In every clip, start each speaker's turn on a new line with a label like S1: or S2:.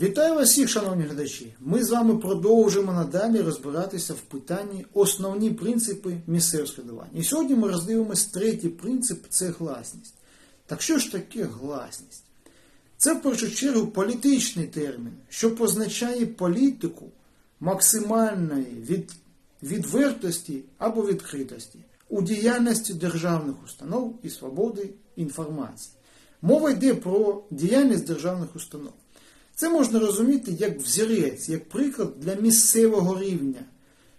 S1: Вітаю вас всіх, шановні глядачі! Ми з вами продовжимо надалі розбиратися в питанні основні принципи місцевого складування. І сьогодні ми роздивимось третій принцип це гласність. Так що ж таке гласність? Це в першу чергу політичний термін, що позначає політику максимальної від, відвертості або відкритості у діяльності державних установ і свободи інформації. Мова йде про діяльність державних установ. Це можна розуміти як взірець, як приклад для місцевого рівня,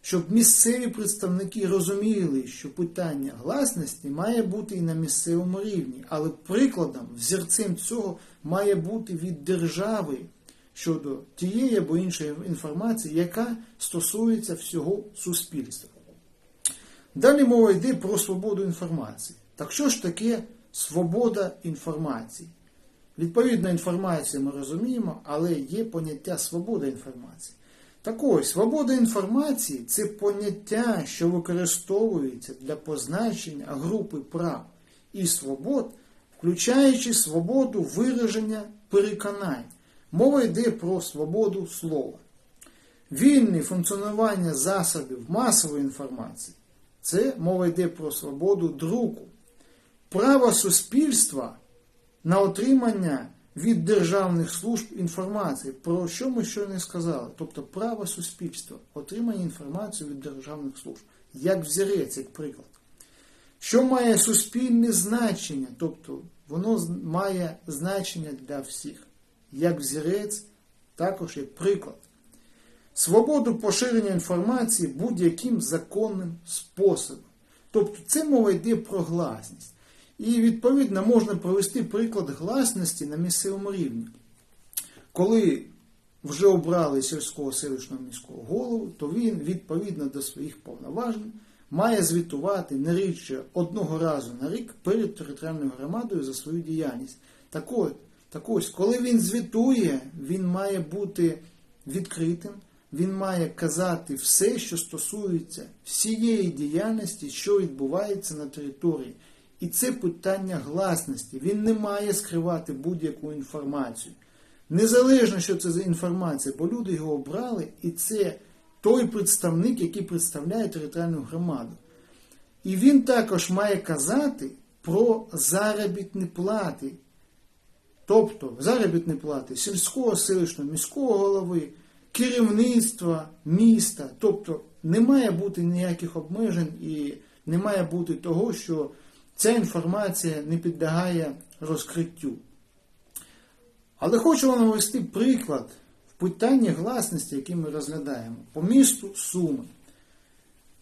S1: щоб місцеві представники розуміли, що питання гласності має бути і на місцевому рівні, але прикладом, взірцем цього має бути від держави щодо тієї або іншої інформації, яка стосується всього суспільства. Далі мова йде про свободу інформації. Так що ж таке свобода інформації? Відповідна інформація ми розуміємо, але є поняття свобода інформації. Так ось, свобода інформації це поняття, що використовується для позначення групи прав і свобод, включаючи свободу вираження переконань. Мова йде про свободу слова. Вільне функціонування засобів масової інформації. Це мова йде про свободу друку. Право суспільства на отримання від державних служб інформації, про що ми щойно сказали, тобто право суспільства, отримання інформації від державних служб, як взірець, як приклад. Що має суспільне значення, тобто воно має значення для всіх, як взірець, також як приклад. Свободу поширення інформації будь-яким законним способом. Тобто це мова йде про гласність. І відповідно можна провести приклад гласності на місцевому рівні. Коли вже обрали сільського селищного міського голову, то він відповідно до своїх повноважень має звітувати не рідше одного разу на рік перед територіальною громадою за свою діяльність. Так от, так ось, коли він звітує, він має бути відкритим, він має казати все, що стосується всієї діяльності, що відбувається на території. І це питання гласності. Він не має скривати будь-яку інформацію. Незалежно, що це за інформація, бо люди його обрали, і це той представник, який представляє територіальну громаду. І він також має казати про заробітні плати. Тобто заробітні плати сільського, селищного, міського голови, керівництва міста. Тобто не має бути ніяких обмежень і не має бути того, що ця інформація не підлягає розкриттю. Але хочу вам навести приклад в питанні гласності, який ми розглядаємо, по місту Суми.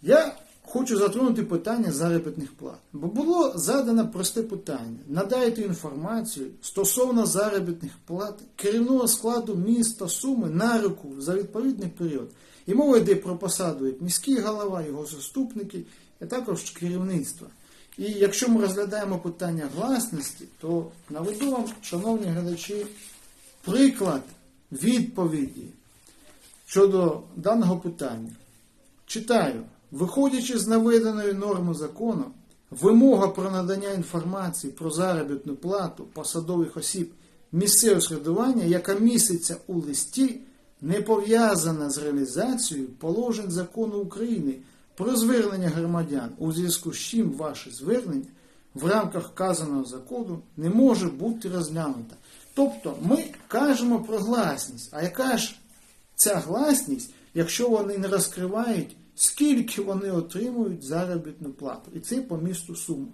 S1: Я хочу затронути питання заробітних плат. Бо було задано просте питання: надайте інформацію стосовно заробітних плат керівного складу міста Суми на руку за відповідний період. І мова йде про посаду як міський голова, його заступники, а також керівництва. І якщо ми розглядаємо питання гласності, то наведу вам, шановні глядачі, приклад відповіді щодо даного питання. Читаю, виходячи з наведеної норми закону, вимога про надання інформації про заробітну плату посадових осіб місцевого складування, яка міститься у листі, не пов'язана з реалізацією положень закону України про звернення громадян, у зв'язку з чим ваше звернення в рамках вказаного закону не може бути розглянуто. Тобто ми кажемо про гласність. А яка ж ця гласність, якщо вони не розкривають, скільки вони отримують заробітну плату? І це по місту Суми.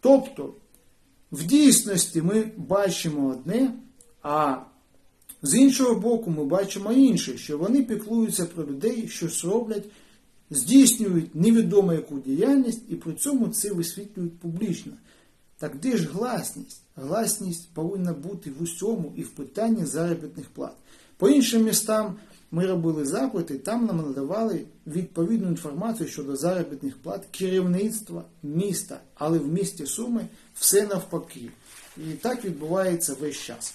S1: Тобто, в дійсності ми бачимо одне, а з іншого боку, ми бачимо інше, що вони піклуються про людей, щось роблять здійснюють невідомо яку діяльність і при цьому це висвітлюють публічно. Так де ж гласність? Гласність повинна бути в усьому і в питанні заробітних плат. По іншим містам ми робили запити, там нам надавали відповідну інформацію щодо заробітних плат керівництва міста, але в місті Суми все навпаки. І так відбувається весь час.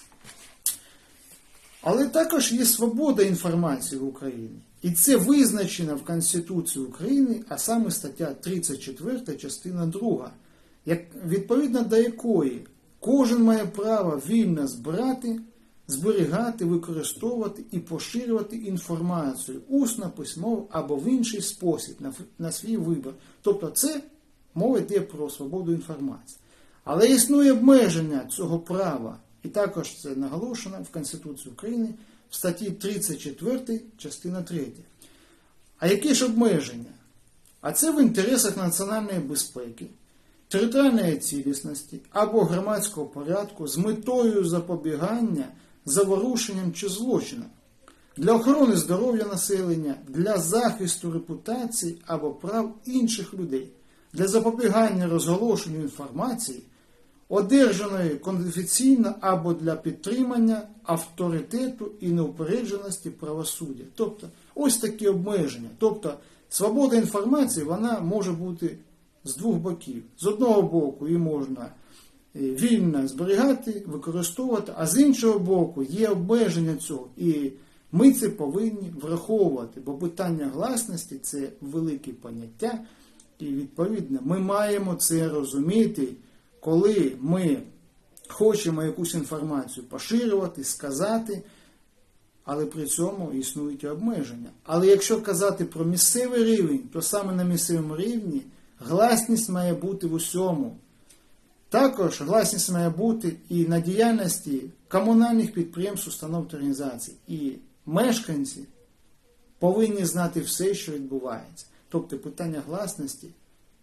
S1: Але також є свобода інформації в Україні. І це визначено в Конституції України, а саме стаття 34, частина 2, як, відповідно до якої кожен має право вільно збирати, зберігати, використовувати і поширювати інформацію усно, письмово або в інший спосіб на, на свій вибір. Тобто це мова йде про свободу інформації. Але існує обмеження цього права, і також це наголошено в Конституції України в статті 34, частина 3. А які ж обмеження? А це в інтересах національної безпеки, територіальної цілісності або громадського порядку з метою запобігання заворушенням чи злочинам, для охорони здоров'я населення, для захисту репутації або прав інших людей, для запобігання розголошенню інформації, одержаної конфіденційно або для підтримання авторитету і неупередженості правосуддя. Тобто, ось такі обмеження. Тобто, свобода інформації вона може бути з двох боків. З одного боку, її можна е, вільно зберігати, використовувати, а з іншого боку, є обмеження цього. І ми це повинні враховувати, бо питання гласності це велике поняття, і відповідно ми маємо це розуміти, коли ми хочемо якусь інформацію поширювати, сказати, але при цьому існують обмеження. Але якщо казати про місцевий рівень, то саме на місцевому рівні гласність має бути в усьому. Також гласність має бути і на діяльності комунальних підприємств, установ та організацій. І мешканці повинні знати все, що відбувається. Тобто питання гласності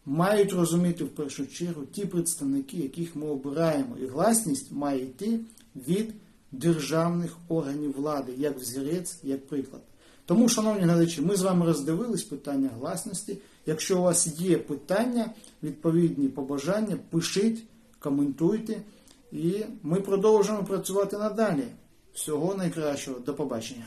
S1: мають розуміти в першу чергу ті представники, яких ми обираємо. І гласність має йти від державних органів влади, як взірець, як приклад. Тому, шановні глядачі, ми з вами роздивились питання гласності. Якщо у вас є питання, відповідні побажання, пишіть, коментуйте, і ми продовжимо працювати надалі. Всього найкращого. До побачення.